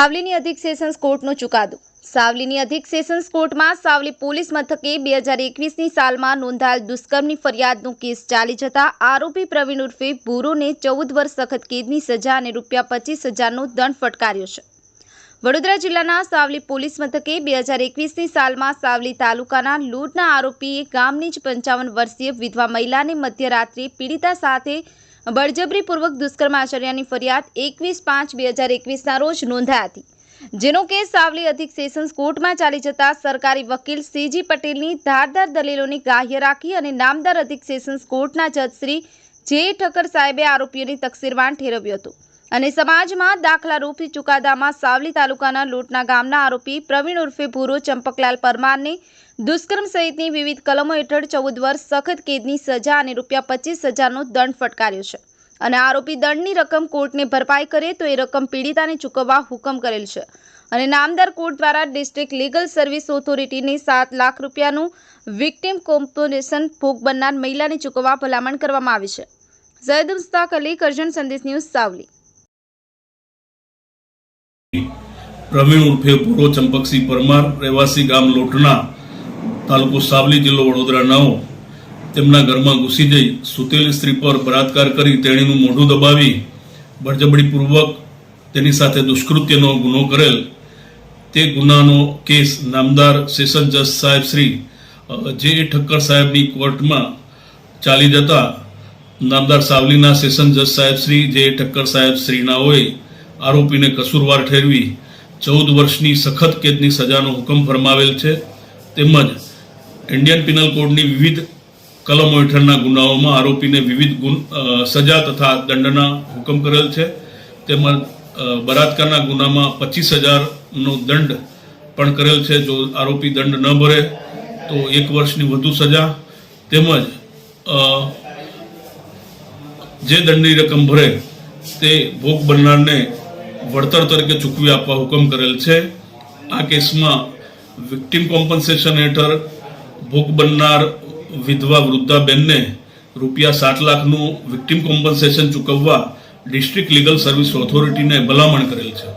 સાવલીની અધિક સેશન્સ કોર્ટનો ચુકાદો. સાવલીની અધિક સેશન્સ કોર્ટમાં સાવલી પોલીસ મથકે બે હજાર એકવીસની સાલમાં નોંધાયેલ દુષ્કર્મની ફરિયાદનો કેસ ચાલી જતા આરોપી પ્રવીણ ઉર્ફે ભૂરોને ચૌદ વર્ષ સખત કેદની સજા અને રૂપિયા પચીસ હજારનો દંડ ફટકાર્યો છે. વડોદરા જિલ્લાના સાવલી પોલીસ મથકે બે હજાર એકવીસની સાલમાં સાવલી તાલુકાના લૂંટના આરોપીએ ગામની જ પંચાવન વર્ષીય વિધવા મહિલાને મધ્યરાત્રિએ પીડિતા સાથે બળજબરીપૂર્વક દુષ્કર્મ આચર્યાની ફરિયાદ એકવીસ પાંચ બે હજાર એકવીસના રોજ નોંધાઈ હતી. જેનો કેસ સાવલી અધિક સેશન્સ કોર્ટમાં ચાલી જતા સરકારી વકીલ સીજી પટેલની ધારદાર દલીલોની ગ્રાહ્ય રાખી અને નામદાર અધિક સેશન્સ કોર્ટના જજ શ્રી જે ઠક્કર સાહેબે આરોપીઓની તકસીરવાન ઠેરવ્યો હતો. અને સમાજમાં દાખલારૂપી ચુકાદામાં સાવલી તાલુકાના લૂંટના ગામના આરોપી પ્રવીણ ઉર્ફે ભૂરો ચંપકલાલ પરમારને દુષ્કર્મ સહિતની વિવિધ કલમો હેઠળ ચૌદ વર્ષ સખત કેદની સજા અને રૂપિયા પચીસ હજારનો દંડ ફટકાર્યો છે. અને આરોપી દંડની રકમ કોર્ટને ભરપાઈ કરે તો એ રકમ પીડિતાને ચૂકવવા હુકમ કરેલ છે. અને નામદાર કોર્ટ દ્વારા ડિસ્ટ્રિક્ટ લીગલ સર્વિસ ઓથોરિટીને સાત લાખ રૂપિયાનું વિક્ટિમ કોમ્પોનેશન ભોગ બનનાર મહિલાને ચૂકવવા ભલામણ કરવામાં આવી છે. ઝૈદ મુસ્તાક અલી, કરજણ સંદેશ ન્યૂઝ સાવલી. પ્રવીણ ઉર્ફે ભૂરો ચંપકસિંહ પરમાર, રહેવાસી ગામ લોટના, તાલુકો સાવલી જિલ્લો વડોદરા નવો તેમના ઘરમાં ઘૂસી જઈ સુતેલી સ્ત્રી પર બળાત્કાર કરી તેણીનું મોઢું દબાવી બળજબડીપૂર્વક તેની સાથે દુષ્કૃત્યનો ગુનો કરેલ. તે ગુનાનો કેસ નામદાર સેશન જજ સાહેબ શ્રી જે ઠક્કર સાહેબની કોર્ટમાં ચાલી જતા નામદાર સાવલીના સેશન જજ સાહેબ શ્રી, જે ઠક્કર સાહેબ શ્રીનાઓએ આરોપીને કસૂરવાર ઠેરવી ચૌદ વર્ષની સખત કેદની સજાનો હુકમ ફરમાવેલ છે. તેમજ ઇન્ડિયન પિનલ કોડની વિવિધ કલમો હેઠળના ગુનાઓમાં આરોપીને વિવિધ સજા તથા દંડના હુકમ કરેલ છે. તેમજ બળાત્કારના ગુનામાં પચીસ હજારનો દંડ પણ કરેલ છે. જો આરોપી દંડ ન ભરે, તો એક વર્ષની વધુ સજા. તેમજ જે દંડની રકમ ભરે, તે ભોગ બનનારને વળતર તરીકે ચૂકવી આપવા હુકમ કરેલ છે. આ કેસમાં વિક્ટિમ કોમ્પન્સેશન હેઠળ ભોગ બનનાર વિધવા વૃદ્ધાબેનને રૂપિયા સાત લાખનું વિક્ટિમ કોમ્પન્સેશન ચૂકવવા ડિસ્ટ્રિક્ટ લીગલ સર્વિસ ઓથોરિટીને ભલામણ કરેલ છે.